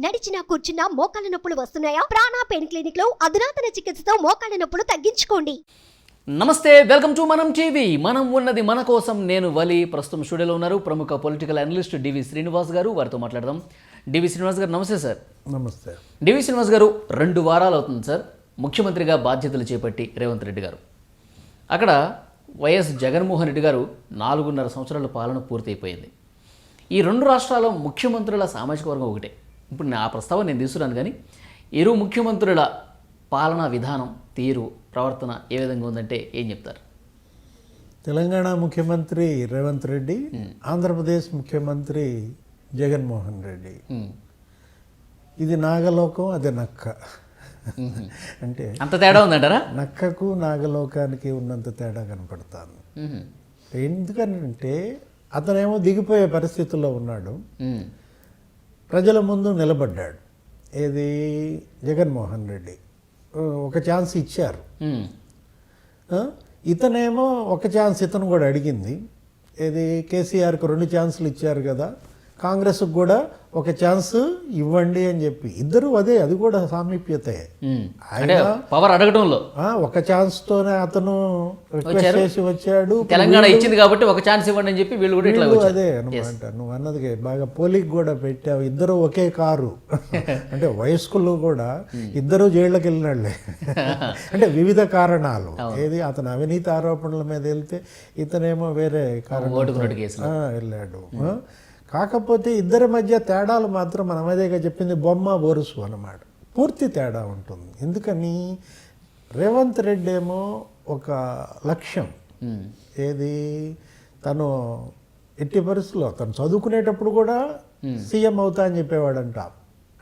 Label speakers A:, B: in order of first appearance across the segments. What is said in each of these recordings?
A: నడిచినా కూర్చున్నా మోకాళ్ళ నొప్పులు వస్తున్నాయా? ప్రాణా పెయిన్ క్లినిక్లో అధునాతన చికిత్సతో మోకాళ్ళ నొప్పులు తగ్గించుకోండి.
B: నమస్తే వెల్కమ్ టు మనం టీవీ. మనం ఉన్నది మన కోసం నేను వలి. ప్రస్తుతం స్టూడియోలో ఉన్నారు ప్రముఖ పొలిటికల్ అనలిస్ట్ డివి శ్రీనివాస్ గారు. వారితో మాట్లాడదాం. డివి శ్రీనివాస్ గారు నమస్తే సార్.
C: నమస్తే.
B: డివి శ్రీనివాస్ గారు రెండు వారాలు అవుతుంది సార్. ముఖ్యమంత్రిగా బాధ్యతలు చేపట్టి రేవంత్ రెడ్డి గారు. అక్కడ వైఎస్ జగన్మోహన్ రెడ్డి గారు నాలుగున్నర సంవత్సరాల పాలన పూర్తయిపోయింది. ఈ రెండు రాష్ట్రాల ముఖ్యమంత్రుల సామాజిక వర్గం ఒకటే. ఇప్పుడు నా ఆ ప్రస్తావన నేను తీసుకున్నాను కానీ ఇరు ముఖ్యమంత్రుల పాలనా విధానం తీరు ప్రవర్తన ఏ విధంగా ఉందంటే ఏం చెప్తారు?
C: తెలంగాణ ముఖ్యమంత్రి రేవంత్ రెడ్డి ఆంధ్రప్రదేశ్ ముఖ్యమంత్రి జగన్మోహన్ రెడ్డి. ఇది నాగలోకం అది నక్క. అంటే
B: అంత తేడా ఉందంటారా?
C: నక్కకు నాగలోకానికి ఉన్నంత తేడా కనపడతాను. ఎందుకనంటే అతనేమో దిగిపోయే పరిస్థితుల్లో ఉన్నాడు. ప్రజల ముందు నిలబడ్డాడు. ఏది? జగన్మోహన్ రెడ్డి. ఒక ఛాన్స్ ఇచ్చారు? ఇతనేమో ఒక ఛాన్స్ ఇతను కూడా అడిగింది. ఏది? కేసీఆర్కి రెండు ఛాన్సులు ఇచ్చారు కదా. కాంగ్రెస్కి కూడా ఒక ఛాన్స్ ఇవ్వండి అని చెప్పి. ఇద్దరు అదే అది కూడా సామీప్యతే. ఆయన
B: పవర్ అడగడంలో.
C: ఒక ఛాన్స్తోనే అతను రిక్వెస్ట్ చేసి వచ్చాడు.
B: తెలంగాణ ఇచ్చింది కాబట్టి ఒక ఛాన్స్ ఇవ్వండి అని చెప్పి వీళ్ళు కూడా ఇట్లా
C: అదే అనమాట నువ్వు అన్నది బాగా పోలిక్ కూడా పెట్టావు. ఇద్దరు ఒకే కారు. అంటే వయస్కులు కూడా ఇద్దరు జైళ్ళకి వెళ్ళినాళ్ళే అంటే వివిధ కారణాలు. ఏది అతను అవినీతి ఆరోపణల మీద వెళ్తే ఇతనేమో వేరే కారణం వెళ్ళాడు? కాకపోతే ఇద్దరి మధ్య తేడాలు మాత్రం మనం అదేగా చెప్పింది బొమ్మ బొరుసు అన్నమాట. పూర్తి తేడా ఉంటుంది. ఎందుకని? రేవంత్ రెడ్డి ఏమో ఒక లక్ష్యం. ఏది? తను ఎట్టి పరిస్థితుల్లో తను చదువుకునేటప్పుడు కూడా సీఎం అవుతా అని చెప్పేవాడంట.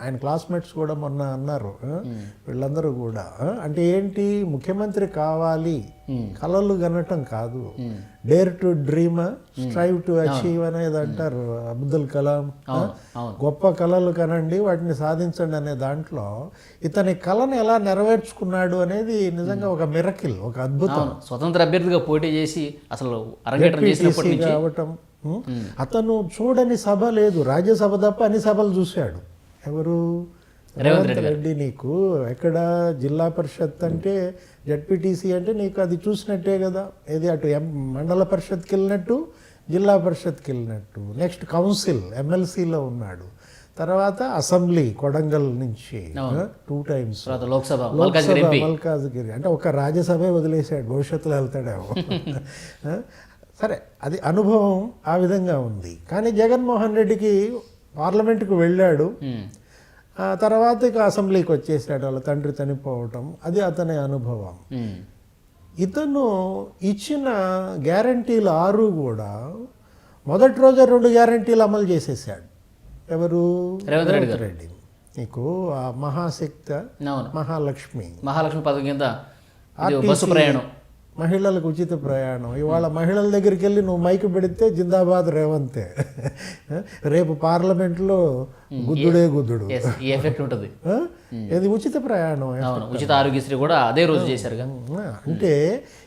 C: ఆయన క్లాస్మేట్స్ కూడా మొన్న అన్నారు? వీళ్ళందరూ కూడా? అంటే ఏంటి ముఖ్యమంత్రి కావాలి కలలు కనటం కాదు. Dare to dream strive to achieve అనేది అంటారు అబ్దుల్ కలాం. గొప్ప కళలు కనండి వాటిని సాధించండి అనే దాంట్లో ఇతని కళను ఎలా నెరవేర్చుకున్నాడు అనేది నిజంగా ఒక మిరకిల్ ఒక అద్భుతం.
B: స్వతంత్ర అభ్యర్థిగా పోటీ చేసి అసలు అరంగేట్రం
C: కావటం? అతను చూడని సభ లేదు రాజ్యసభ తప్ప అన్ని సభలు చూశాడు. ఎవరు? రేవంత్ రెడ్డి నీకు. ఎక్కడ జిల్లా పరిషత్ అంటే జడ్పీటీసీ అంటే నీకు అది చూసినట్టే కదా. ఏది అటు ఎం మండల పరిషత్కి వెళ్ళినట్టు జిల్లా పరిషత్కి వెళ్ళినట్టు. నెక్స్ట్ కౌన్సిల్ ఎమ్మెల్సీలో ఉన్నాడు. తర్వాత అసెంబ్లీ కొడంగల్ నుంచి two times.
B: Lok Sabha Malkajgiri
C: Lok Sabha
B: MP.
C: Malkajgiri. అంటే ఒక రాజ్యసభే వదిలేశాడు భవిష్యత్తులో వెళ్తాడేమో? సరే అది అనుభవం ఆ విధంగా ఉంది. కానీ జగన్మోహన్ రెడ్డికి పార్లమెంటుకు వెళ్ళాడు. తర్వాత ఇక అసెంబ్లీకి వచ్చేసాడు వాళ్ళ తండ్రి చనిపోవటం. అది అతని అనుభవం. ఇతను ఇచ్చిన గ్యారంటీలు ఆరు కూడా మొదటి రోజే రెండు గ్యారంటీలు అమలు చేసేసాడు. ఎవరు?
B: రేవంత్ రెడ్డి
C: నీకు ఆ మహాశక్త మహాలక్ష్మి.
B: మహాలక్ష్మి పథకం కింద బస్సు ప్రయాణం.
C: మహిళలకు ఉచిత ప్రయాణం. ఇవాళ మహిళల దగ్గరికి వెళ్ళి నువ్వు మైక్ పెడితే జిందాబాద్ రేవంతే. రేపు పార్లమెంట్లో గుద్దుడే గుద్దుడు.
B: ఈ ఎఫెక్ట్ ఉంటుంది?
C: ఇది ఉచిత ప్రయాణం
B: ఉచిత ఆరోగ్యశ్రీ కూడా అదే రోజు చేశారుగా
C: ఆ, అంటే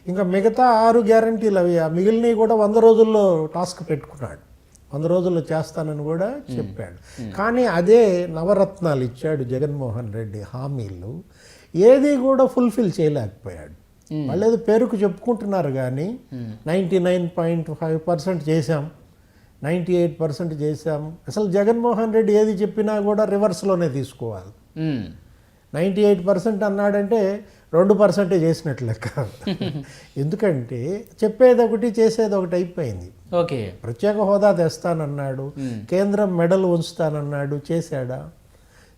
C: ఇంకా మిగతా ఆరు గ్యారంటీలు అవి ఆ మిగిలినవి కూడా వంద రోజుల్లో టాస్క్ పెట్టుకున్నాడు. వంద రోజుల్లో చేస్తానని కూడా చెప్పాడు. కానీ అదే నవరత్నాలు ఇచ్చాడు జగన్మోహన్ రెడ్డి హామీలు. ఏది కూడా ఫుల్ఫిల్ చేయలేకపోయాడు. వాళ్ళు ఏదో పేరుకు చెప్పుకుంటున్నారు కానీ ninety nine point five percent చేశాం. నైంటీ ఎయిట్ పర్సెంట్ చేశాం. అసలు జగన్మోహన్ రెడ్డి ఏది చెప్పినా కూడా రివర్స్లోనే తీసుకోవాలి. నైంటీ ఎయిట్ పర్సెంట్ అన్నాడంటే రెండు పర్సెంటే చేసినట్లు లెక్క. ఎందుకంటే చెప్పేది ఒకటి చేసేది ఒకటి అయిపోయింది.
B: ఓకే.
C: ప్రత్యేక హోదా తెస్తానన్నాడు. కేంద్రం మెడల్ ఉంచుతానన్నాడు. చేశాడా?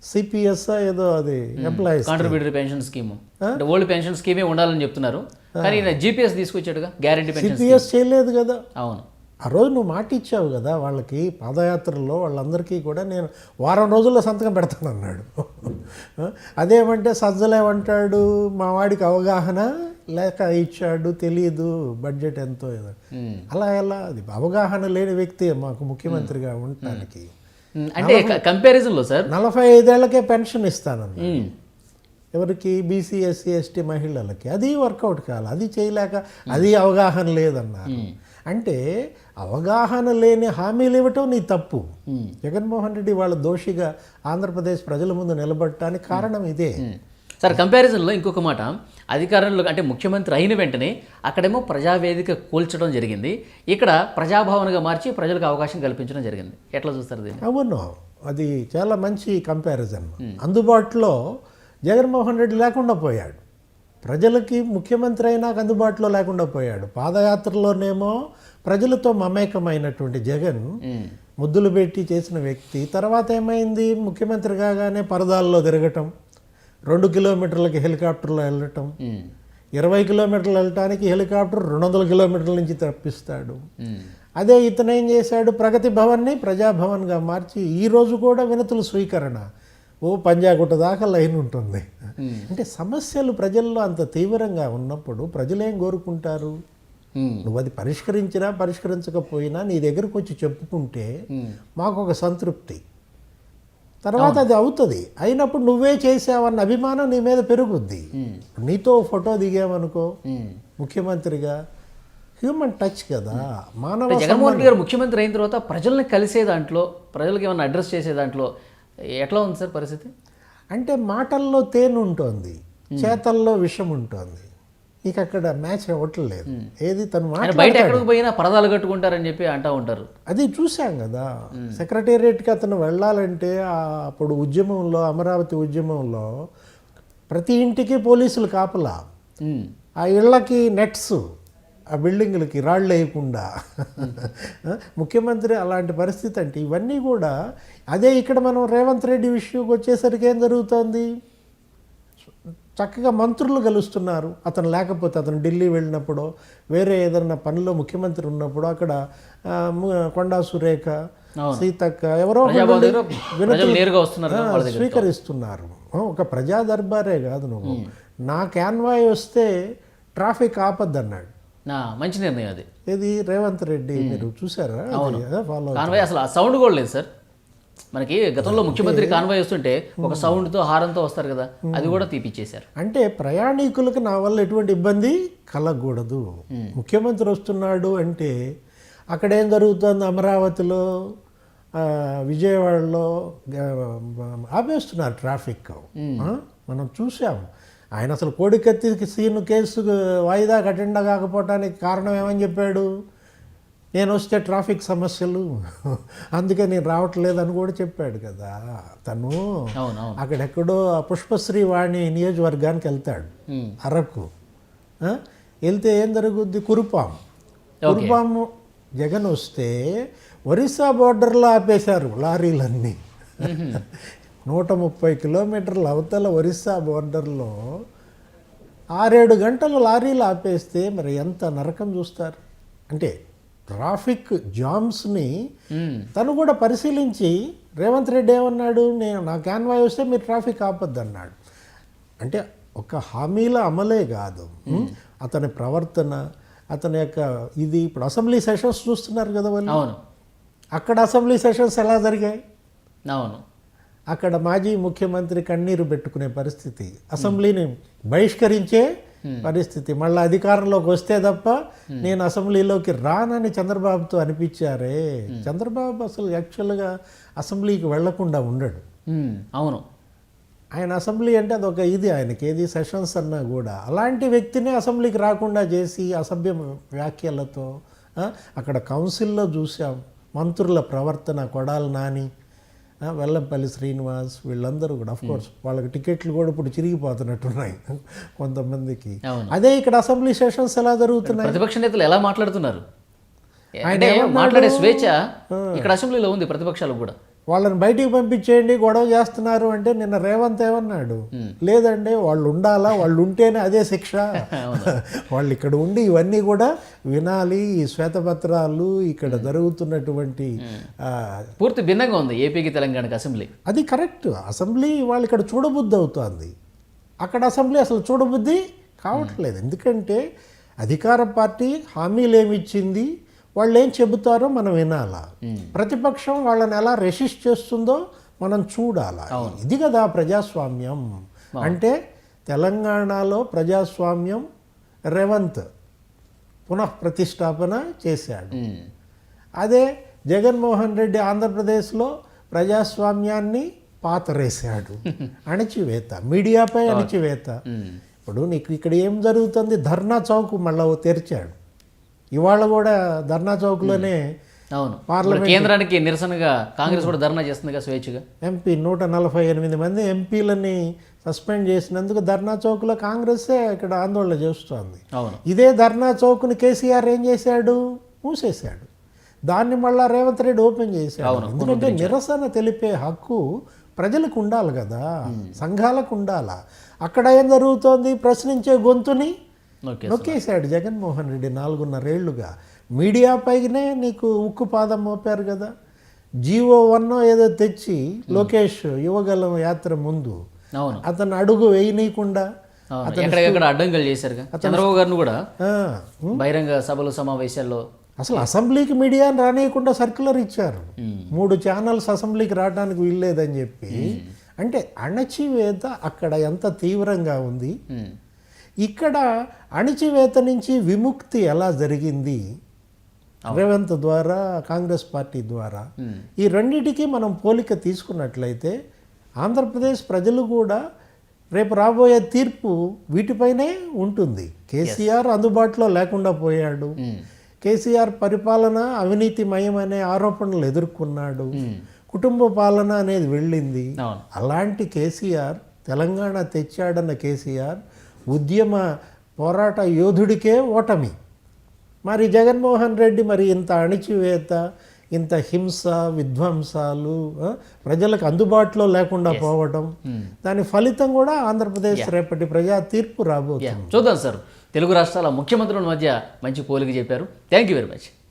C: సిపిఎస్ ఏదో అది ఎంప్లాయీస్
B: కాంట్రిబ్యూటరీ పెన్షన్ స్కీమ్ అంటే ఓల్డ్ పెన్షన్ స్కీమే ఉండాలని చెప్తున్నారు. కానీ జీపీఎస్ తీసుకొచ్చాడుగా గ్యారంటీ పెన్షన్
C: సిపిఎస్ చేయలేదు కదా.
B: అవును.
C: ఆ రోజు నువ్వు మాట ఇచ్చావు కదా వాళ్ళకి పాదయాత్రలో వాళ్ళందరికీ కూడా నేను వారం రోజుల్లో సంతకం పెడతానన్నాడు అదేమంటే సజ్జలేమంటాడు మా వాడికి అవగాహన లేక ఇచ్చాడు తెలియదు బడ్జెట్ ఎంతో. అలా ఎలా? అది అవగాహన లేని వ్యక్తి మాకు ముఖ్యమంత్రిగా ఉండటానికి.
B: అంటే కంపారిజన్లో సార్
C: నలభై ఐదేళ్ళకే పెన్షన్
B: ఉమ్.
C: ఎవరికి? బీసీ ఎస్సీ ఎస్టీ మహిళలకి. అది వర్కౌట్ కావాలి. అది చేయలేక అది అవగాహన లేదన్నారు. అంటే అవగాహన లేని హామీలు ఇవ్వటం నీ తప్పు. జగన్మోహన్ రెడ్డి వాళ్ళ దోషిగా ఆంధ్రప్రదేశ్ ప్రజల ముందు నిలబడటానికి కారణం ఇదే.
B: సార్ కంపారిజన్లో ఇంకొక మాట. అధికారంలో అంటే ముఖ్యమంత్రి అయిన వెంటనే అక్కడేమో ప్రజావేదిక కూల్చడం జరిగింది. ఇక్కడ ప్రజాభవన్గా మార్చి ప్రజలకు అవకాశం కల్పించడం జరిగింది. ఎట్లా చూస్తారు దీన్ని?
C: అవును. అది చాలా మంచి కంపారిజన్ అందుబాటులో జగన్మోహన్ రెడ్డి లేకుండా పోయాడు. ప్రజలకి ముఖ్యమంత్రి అయినాక అందుబాటులో లేకుండా పోయాడు. పాదయాత్రలోనేమో ప్రజలతో మమేకమైనటువంటి జగన్. ముద్దులు పెట్టి చేసిన వ్యక్తి. తర్వాత ఏమైంది? ముఖ్యమంత్రి కాగానే పరదాల్లో తిరగటం. రెండు కిలోమీటర్లకి హెలికాప్టర్లో వెళ్ళటం. ఇరవై కిలోమీటర్లు వెళ్ళటానికి హెలికాప్టర్ రెండు వందల కిలోమీటర్ల నుంచి తప్పిస్తాడు. అదే ఇతను ఏం చేశాడు ప్రగతి భవన్ని ప్రజాభవన్గా మార్చి ఈ రోజు కూడా వినతుల స్వీకరణ ఓ పంజాగుట్ట దాకా లైన్ ఉంటుంది అంటే సమస్యలు ప్రజల్లో అంత తీవ్రంగా ఉన్నప్పుడు ప్రజలేం కోరుకుంటారు. నువ్వు అది పరిష్కరించినా పరిష్కరించకపోయినా నీ దగ్గరకు వచ్చి చెప్పుకుంటే. మాకు ఒక సంతృప్తి తర్వాత అది అవుతుంది. అయినప్పుడు నువ్వే చేసావన్న అభిమానం నీ మీద పెరుగుద్ది. నీతో ఫోటో దిగామనుకో. ముఖ్యమంత్రిగా హ్యూమన్ టచ్ కదా. మానవ
B: జగన్మోహన్ రెడ్డి గారు ముఖ్యమంత్రి అయిన తర్వాత ప్రజల్ని కలిసే దాంట్లో ప్రజలకు ఏమైనా అడ్రస్ చేసే దాంట్లో ఎట్లా ఉంది సార్ పరిస్థితి?
C: అంటే మాటల్లో తేనె ఉంటుంది చేతల్లో విషం ఉంటుంది నీకు అక్కడ మ్యాచ్ అవ్వట్లేదు ఏది తను
B: బయట ఎక్కడికి పోయినా పరదాలు కట్టుకుంటారని చెప్పి అంటా ఉంటారు.
C: అది చూసాం కదా. సెక్రటేరియట్కి అతను వెళ్ళాలంటే అప్పుడు ఉద్యమంలో అమరావతి ఉద్యమంలో ప్రతి ఇంటికి పోలీసులు కాపలా. ఆ ఇళ్ళకి నెట్స్ ఆ బిల్డింగులకి రాళ్ళు వేయకుండా. ముఖ్యమంత్రి అలాంటి పరిస్థితి అంటే ఇవన్నీ కూడా అదే ఇక్కడ మనం రేవంత్ రెడ్డి విషయంకి వచ్చేసరికి ఏం జరుగుతోంది? చక్కగా మంత్రులు కలుస్తున్నారు. అతను లేకపోతే అతను ఢిల్లీ వెళ్ళినప్పుడు వేరే ఏదైనా పనిలో ముఖ్యమంత్రి ఉన్నప్పుడు అక్కడ కొండా సురేఖ సీతక్క ఎవరో స్వీకరిస్తున్నారు. ఒక ప్రజా దర్బారే కాదు నువ్వు. నా క్యాన్వాయ్ వస్తే ట్రాఫిక్ ఆపద్దన్నాడు.
B: నా మంచి నిర్ణయం అది.
C: ఇది రేవంత్ రెడ్డి. మీరు చూసారా? ఫాలో
B: అసలు సౌండ్ కూడా లేదు సార్. మనకి గతంలో ముఖ్యమంత్రి కాన్వాయ్ వస్తుంటే ఒక సౌండ్తో హారంతో వస్తారు కదా అది కూడా తీపిచ్చేశారు.
C: అంటే ప్రయాణికులకు నా వల్ల ఎటువంటి ఇబ్బంది కలగకూడదు. ముఖ్యమంత్రి వస్తున్నాడు అంటే అక్కడ ఏం జరుగుతుంది? అమరావతిలో విజయవాడలో ఆపేస్తున్నారు ట్రాఫిక్? మనం చూసాం. ఆయన అసలు కోడికత్తి సీన్ కేసు వాయిదా అటెండ్ కాకపోవటానికి కారణం ఏమని చెప్పాడు? నేను వస్తే ట్రాఫిక్ సమస్యలు. అందుకే నేను రావట్లేదు అని కూడా చెప్పాడు కదా. తను అక్కడెక్కడో పుష్పశ్రీ వాణి నియోజకవర్గానికి వెళ్తాడు. అరకు? వెళ్తే ఏం జరుగుద్ది? కురుపాం. కురుపాము జగన్ వస్తే ఒరిస్సా బోర్డర్లో ఆపేశారు లారీలన్నీ. నూట ముప్పై కిలోమీటర్ల అవతల ఒరిస్సా బోర్డర్లో ఆరేడు గంటలు లారీలు ఆపేస్తే మరి ఎంత నరకం చూస్తారు? అంటే ట్రాఫిక్ జామ్స్ని. తను కూడా పరిశీలించి రేవంత్ రెడ్డి ఏమన్నాడు? నేను నా క్యాన్వాయ్ వస్తే మీరు ట్రాఫిక్ ఆపద్దు అన్నాడు అంటే ఒక హామీల అమలే కాదు. అతని ప్రవర్తన అతని యొక్క ఇది ఇప్పుడు అసెంబ్లీ సెషన్స్ చూస్తున్నారు కదా వాళ్ళు.
B: అవును.
C: అక్కడ అసెంబ్లీ సెషన్స్ ఎలా జరిగాయి?
B: అవును.
C: అక్కడ మాజీ ముఖ్యమంత్రి కన్నీరు పెట్టుకునే పరిస్థితి. అసెంబ్లీని బహిష్కరించే పరిస్థితి. మళ్ళీ అధికారంలోకి వస్తే తప్ప నేను అసెంబ్లీలోకి రానని చంద్రబాబుతో అనిపించారే. చంద్రబాబు అసలు యాక్చువల్గా అసెంబ్లీకి వెళ్ళకుండా ఉండడు.
B: అవును.
C: ఆయన అసెంబ్లీ అంటే అదొక ఇది ఆయనకి ఏది సెషన్స్ అన్నా కూడా. అలాంటి వ్యక్తిని అసెంబ్లీకి రాకుండా చేసి అసభ్య వ్యాఖ్యలతో అక్కడ కౌన్సిల్లో చూసాం మంత్రుల ప్రవర్తన కొడాలి నాని. వెల్లంపల్లి శ్రీనివాస్ వీళ్ళందరూ కూడా కోర్స్ వాళ్ళకి టికెట్లు కూడా ఇప్పుడు చిరిగిపోతున్నట్టున్నాయి కొంతమందికి. అదే ఇక్కడ అసెంబ్లీ సెషన్స్ ఎలా జరుగుతున్నాయి?
B: ప్రతిపక్ష నేతలు ఎలా మాట్లాడుతున్నారు? అంటే మాట్లాడే స్వేచ్ఛ ఇక్కడ అసెంబ్లీలో ఉంది ప్రతిపక్షాలకు కూడా.
C: వాళ్ళని బయటికి పంపించేయండి గొడవ చేస్తున్నారు అంటే నిన్న రేవంత్ ఏమన్నాడు? లేదండి వాళ్ళు ఉండాలా? వాళ్ళు ఉంటేనే అదే శిక్ష. వాళ్ళు ఇక్కడ ఉండి ఇవన్నీ కూడా వినాలి. ఈ శ్వేతపత్రాలు ఇక్కడ జరుగుతున్నటువంటి
B: పూర్తి భిన్నంగా ఉంది ఏపీకి తెలంగాణకి అసెంబ్లీ.
C: అది కరెక్ట్. అసెంబ్లీ వాళ్ళు ఇక్కడ చూడబుద్ధి అవుతుంది అక్కడ అసెంబ్లీ అసలు చూడబుద్ధి కావట్లేదు. ఎందుకంటే అధికార పార్టీ హామీలు ఏమి ఇచ్చింది వాళ్ళు ఏం చెబుతారో మనం వినాలా. ప్రతిపక్షం వాళ్ళని ఎలా రెసిస్ట్ చేస్తుందో మనం చూడాలా. ఇది కదా ప్రజాస్వామ్యం. అంటే తెలంగాణలో ప్రజాస్వామ్యం రేవంత్ పునః ప్రతిష్టాపన చేశాడు. అదే జగన్మోహన్ రెడ్డి ఆంధ్రప్రదేశ్లో ప్రజాస్వామ్యాన్ని పాతరేశాడు. అణచివేత. మీడియాపై అణచివేత. ఇప్పుడు నీకు ఇక్కడ ఏం జరుగుతుంది? ధర్నా చౌక్ మళ్ళా తెరిచాడు. ఇవాళ కూడా ధర్నా చౌక్లోనే
B: అవును. ఇప్పుడు కేంద్రానికి నిరసనగా కాంగ్రెస్ కూడా ధర్నా చేస్తుందిగా స్వేచ్ఛగా.
C: ఎంపీ నూట నలభై ఎనిమిది మంది ఎంపీలని సస్పెండ్ చేసినందుకు ధర్నా చౌక్లో కాంగ్రెస్సే ఇక్కడ ఆందోళన చేస్తోంది.
B: అవును.
C: ఇదే ధర్నా చౌక్ని కేసీఆర్ ఏం చేశాడు? మూసేశాడు. దాన్ని మళ్ళా రేవంత్ రెడ్డి ఓపెన్ చేశాడు. ఎందుకంటే నిరసన తెలిపే హక్కు ప్రజలకు ఉండాలి కదా సంఘాలకు ఉండాలా? అక్కడ ఏం జరుగుతోంది? ప్రశ్నించే గొంతుని నొక్కేశాడు జగన్మోహన్ రెడ్డి నాలుగున్నరేళ్ళుగా మీడియాపైనే నీకు ఉక్కు పాదం మోపారు కదా. జీవో వన్ ఏదో తెచ్చి లోకేష్ యువగలం యాత్ర ముందు అతను అడుగు వేయనీయకుండా
B: అడ్డంకులు చేశారుగా? చంద్రబాబు గారిని కూడా బహిరంగ సభలు సమావేశాల్లో
C: అసలు అసెంబ్లీకి మీడియాని రానియకుండా సర్క్యులర్ ఇచ్చారు. మూడు ఛానల్స్ అసెంబ్లీకి రావడానికి వీల్లేదని చెప్పి. అంటే అణచివేత అక్కడ ఎంత తీవ్రంగా ఉంది. ఇక్కడ అణచివేత నుంచి విముక్తి ఎలా జరిగింది? రేవంత్ ద్వారా కాంగ్రెస్ పార్టీ ద్వారా. ఈ రెండిటికి మనం పోలిక తీసుకున్నట్లయితే ఆంధ్రప్రదేశ్ ప్రజలు కూడా రేపు రాబోయే తీర్పు వీటిపైనే ఉంటుంది. కేసీఆర్ అందుబాటులో లేకుండా పోయాడు. కేసీఆర్ పరిపాలన అవినీతిమయం అనే ఆరోపణలు ఎదుర్కొన్నాడు. కుటుంబ పాలన అనేది వెళ్ళింది. అలాంటి కేసీఆర్ తెలంగాణ తెచ్చాడన్న కేసీఆర్ ఉద్యమ పోరాట యోధుడికే ఓటమి. మరి జగన్మోహన్ రెడ్డి మరి ఇంత అణిచివేత ఇంత హింస విధ్వంసాలు ప్రజలకు అందుబాటులో లేకుండా పోవడం దాని ఫలితం కూడా ఆంధ్రప్రదేశ్ రేపటి ప్రజా తీర్పు రాబోతుంది.
B: చూద్దాం సార్. తెలుగు రాష్ట్రాల ముఖ్యమంత్రుల మధ్య మంచి పోలిక చెప్పారు. Thank you very much